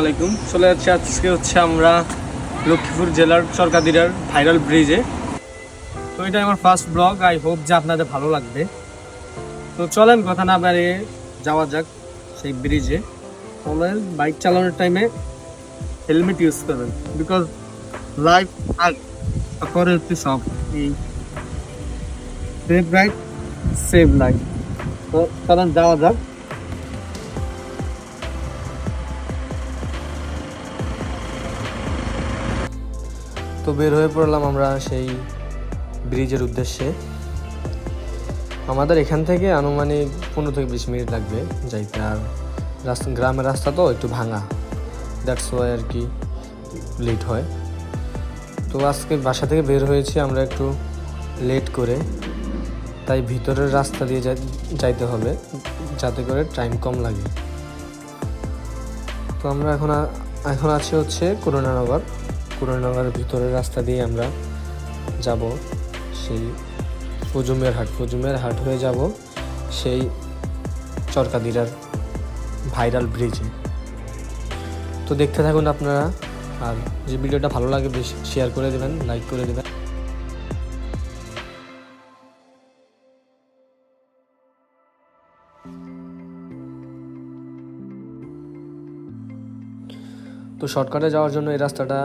আলাইকুম। চলে যাচ্ছে আজকে হচ্ছে আমরা লক্ষ্মীপুর জেলার সরকাদিরার ভাইরাল ব্রিজে তো এটা আমার ফার্স্ট ব্লগ আই হোপ যে আপনাদের ভালো লাগবে। তো চলেন কথা না বাড়িয়ে যাওয়া যাক সেই ব্রিজে চলেন বাইক চালানোর টাইমে হেলমেট ইউজ করবেন। বিকজ লাইফ আর করে হচ্ছে সব এই সেভ রাইট সেভ লাইফ তো চলেন যাওয়া যাক। তো বের হয়ে পড়লাম আমরা সেই ব্রিজের উদ্দেশ্যে। আমাদের এখান থেকে আনুমানিক পনেরো থেকে বিশ মিনিট লাগবে যাইতে। আর রাস্তা, গ্রামের রাস্তা তো একটু ভাঙা। দ্যাটস ওয়াই আর কি লেট হয়। তো আজকে বাসা থেকে বের হয়েছি আমরা একটু লেট করে। তাই ভিতরের রাস্তা দিয়ে যাই- যাইতে হবে। যাতে করে টাইম কম লাগে। তো আমরা এখন এখন আছি হচ্ছে করুণানগর। করুণানগরের ভিতরের রাস্তা দিয়ে আমরা যাব। সেই ফজুমের হাট। ফজুমের হাট হয়ে যাব সেই চরকাদিরার ভাইরাল ব্রিজে। তো দেখতে থাকুন আপনারা। আর যে ভিডিওটা ভালো লাগে, বেশি শেয়ার করে দেবেন লাইক করে দেবেন। তো শর্টকাটে যাওয়ার জন্য এই রাস্তাটা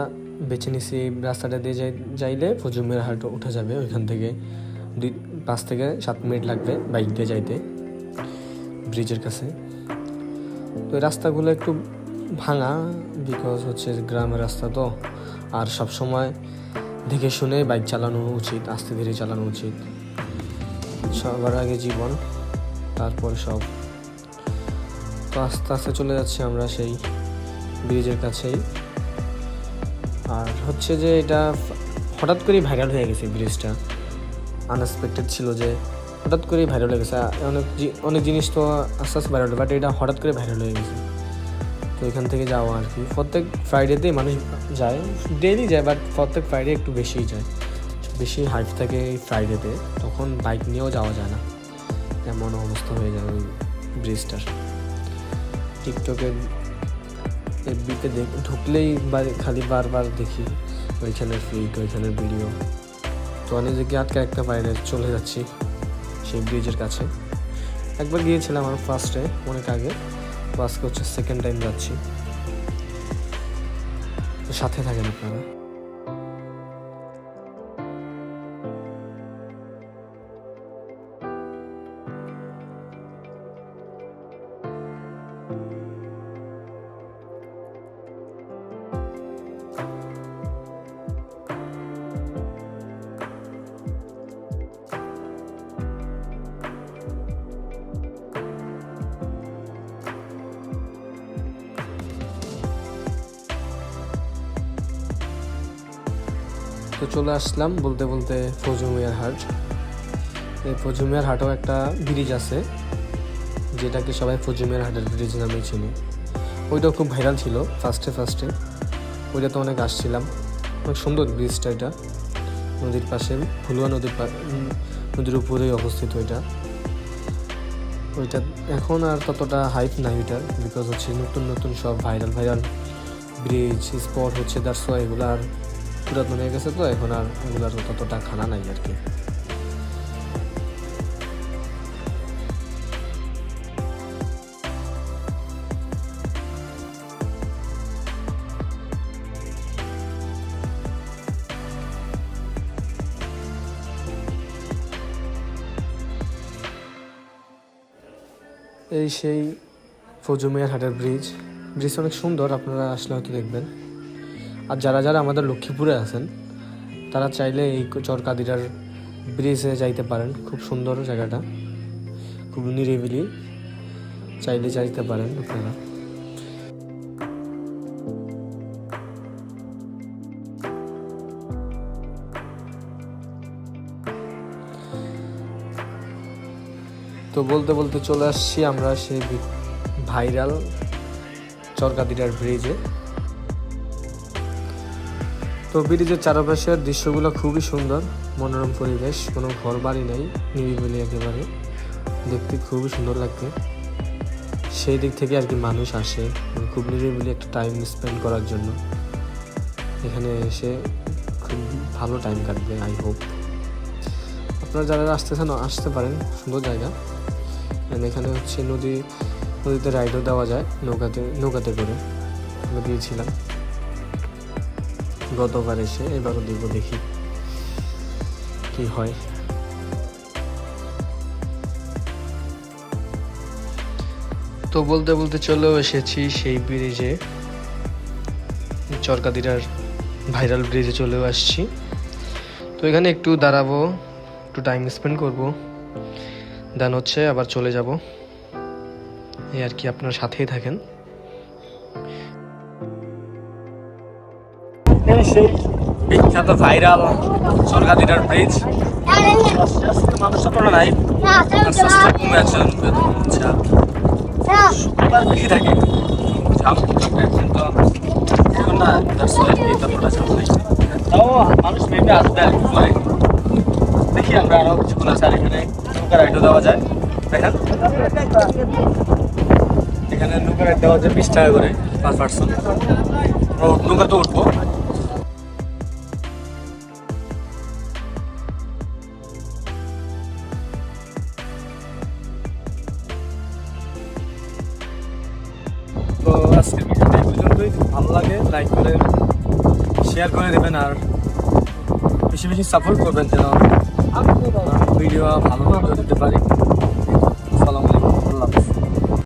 বেছে নিছি, রাস্তাটা দিয়ে যাই, যাইলে ফজুমের হাট উঠা যাবে ওইখান থেকে। দুই, পাঁচ থেকে সাত মিনিট লাগবে বাইক দিয়ে যাইতে, ব্রিজের কাছে। তো রাস্তাগুলো একটু ভাঙা বিকজ হচ্ছে গ্রামের রাস্তা তো। আর সব সময় দেখে শুনে বাইক চালানো উচিত, আস্তে ধীরে চালানো উচিত। সবার আগে জীবন, তারপর সব। তো আস্তে আস্তে চলে যাচ্ছি আমরা সেই ব্রিজের কাছেই। আর হচ্ছে যে এটা হঠাৎ করেই ভাইরাল হয়ে গেছে ব্রিজটা আনএক্সপেক্টেড ছিল যে হঠাৎ করেই ভাইরাল হয়ে গেছে। অনেক অনেক জিনিস তো আস্তে আস্তে ভাইরাল বাট এটা হঠাৎ করে ভাইরাল হয়ে গেছে। তো এখান থেকে যাওয়া আর কি। প্রত্যেক ফ্রাইডেতেই মানুষ যায় ডেইলি যায় বাট প্রত্যেক ফ্রাইডে একটু বেশিই যায়। বেশি হাইট থাকে এই ফ্রাইডেতে তখন বাইক নিয়েও যাওয়া যায় না। এমন অবস্থা হয়ে যায় ওই ব্রিজটার টিকটকে এফবিতে দেখ, ঢুকলেই খালি বারবার দেখি ওইখানে ফিট ওইখানের ভিডিও তো অনেক জায়গায় আটকে একটা বাইরে চলে যাচ্ছি সেই ব্রিজের কাছে। একবার গিয়েছিলাম আমার ফার্স্টে অনেক আগে। তো হচ্ছে সেকেন্ড টাইম যাচ্ছি। সাথে থাকেন আপনারা। তো চলে আসলাম বলতে বলতে ফজুমিয়ার হাট। এই ফজুমিয়ার হাটও একটা ব্রিজ আছে, যেটাকে সবাই ফজুমিয়ার হাটের ব্রিজ নামে চিনি। ওইটাও খুব ভাইরাল ছিল ফার্স্টে ফার্স্টে ওইটা তো অনেক আসছিলাম। অনেক সুন্দর ব্রিজটা এটা। নদীর পাশে, ফুলুয়া নদীর নদীর উপরেই অবস্থিত ওইটা ওইটা এখন আর ততটা হাইপ নাই ওইটার বিকজ হচ্ছে নতুন নতুন সব ভাইরাল ভাইরাল ব্রিজ স্পট হচ্ছে দ্যাটস এগুলো আর পুরাতন হয়ে গেছে তো, এখন আর এগুলোর ততটা খানা নাই আর কি। এই সেই ফজুমিয়ার হাটের ব্রিজ ব্রিজ অনেক সুন্দর, আপনারা আসলে হয়তো দেখবেন। আর যারা যারা আমাদের লক্ষ্মীপুরে আছেন, তারা চাইলে এই চরকাদিরার ব্রিজে যাইতে পারেন। খুব সুন্দর জায়গাটা। খুব নিরিবিলি। চাইলে যাইতে পারেন আপনারা। তো বলতে বলতে চলে আসছি আমরা সেই ভাইরাল চরকাদিরার ব্রিজে তো ব্রিজের চারপাশের দৃশ্যগুলো খুবই সুন্দর, মনোরম পরিবেশ, কোনো ঘর বাড়ি নেই, নিরিবিলি একেবারে। দেখতে খুবই সুন্দর লাগবে সেই দিক থেকে আর কি মানুষ আসে খুব নিরিবিলি একটা টাইম স্পেন্ড করার জন্য। এখানে এসে খুব ভালো টাইম কাটবে আই হোপ আপনারা যারা আসতেছেন, আসতে পারেন, সুন্দর জায়গা। এখানে হচ্ছে নদী, নদীতে রাইডও দেওয়া যায়, নৌকাতে নৌকাতে করে। আমরা দিয়েছিলাম গতবার এসে, এবারও দিব দেখি কি হয়। তো বলতে বলতে চলেও এসেছি সেই ব্রিজে চরকাদিরার ভাইরাল ব্রিজে চলেও আসছি। তো এখানে একটু দাঁড়াবো, একটু টাইম স্পেন্ড করব। দেন হচ্ছে আবার চলে যাব। এই আর কি আপনার সাথেই থাকেন। সেই বিখ্যাত ভাইরাল সরকারিটার ব্রিজ। মানুষ সকলে নাই আস্তে আস্তে কমে আছে শুক্রবার বেশি থাকে। কিন্তু না ব্যাপারটা চাপ নেই। তাও মানুষ মেপে আসবে আর একটু দেখি আমরা আরও কিছুক্ষণ আছে আর এখানে নৌকা রাইডও দেওয়া যায়। এখানে নৌকা রাইড দেওয়া যায় বিশ টাকা করে পার পার্সন। নৌকা তো উঠবো। আজকের ভিডিওটা এই পর্যন্তই ভালো লাগে লাইক করে শেয়ার করে দেবেন আর বেশি বেশি সাপোর্ট করবেন যেন ভিডিও ভালো দিতে পারি।